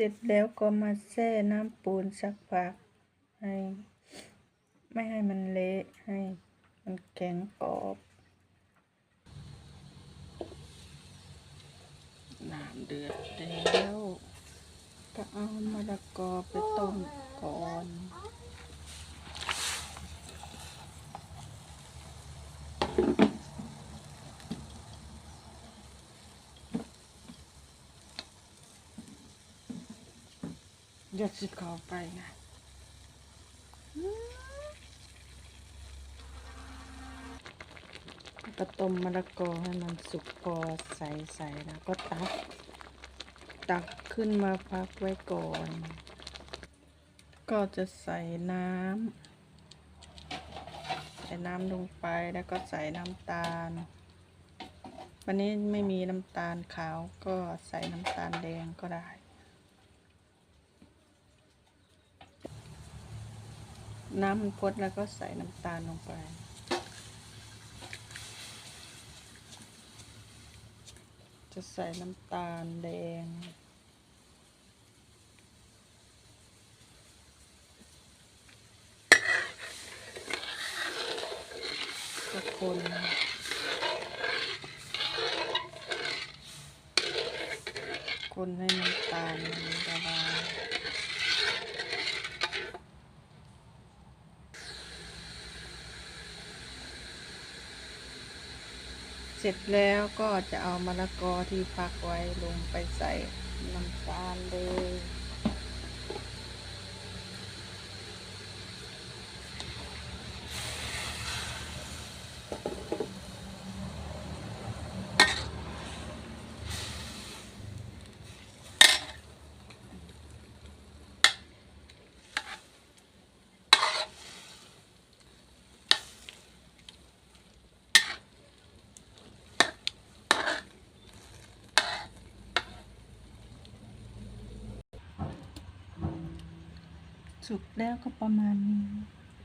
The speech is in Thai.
เสร็จแล้วก็มาแช่น้ำปูนสักพักให้ ไม่ให้มันเละให้ มันแข็งกรอบน้ำเดือดแล้วก็เอามะละกอไปต้มก่อน เดี๋ยวสิเขาไปนะก็ต้มมะละกอให้มันสุกพอใสๆแล้วก็ตัก ตักขึ้นมาพักไว้ก่อน ก็จะใส่น้ำใส่น้ำลงไปแล้วก็ใส่น้ำตาล วันนี้ไม่มีน้ำตาลขาวก็ใส่น้ำตาลแดงก็ได้ น้ำมันพดแล้วก็ใส่น้ำตาลลงไป จะใส่น้ำตาลแดงก็คนคนให้น้ำตาลละลาย เสร็จแล้วก็จะเอามะละกอที่พักไว้ลงไปใส่น้ำตาลเลย สุกแล้วก็ประมาณนี้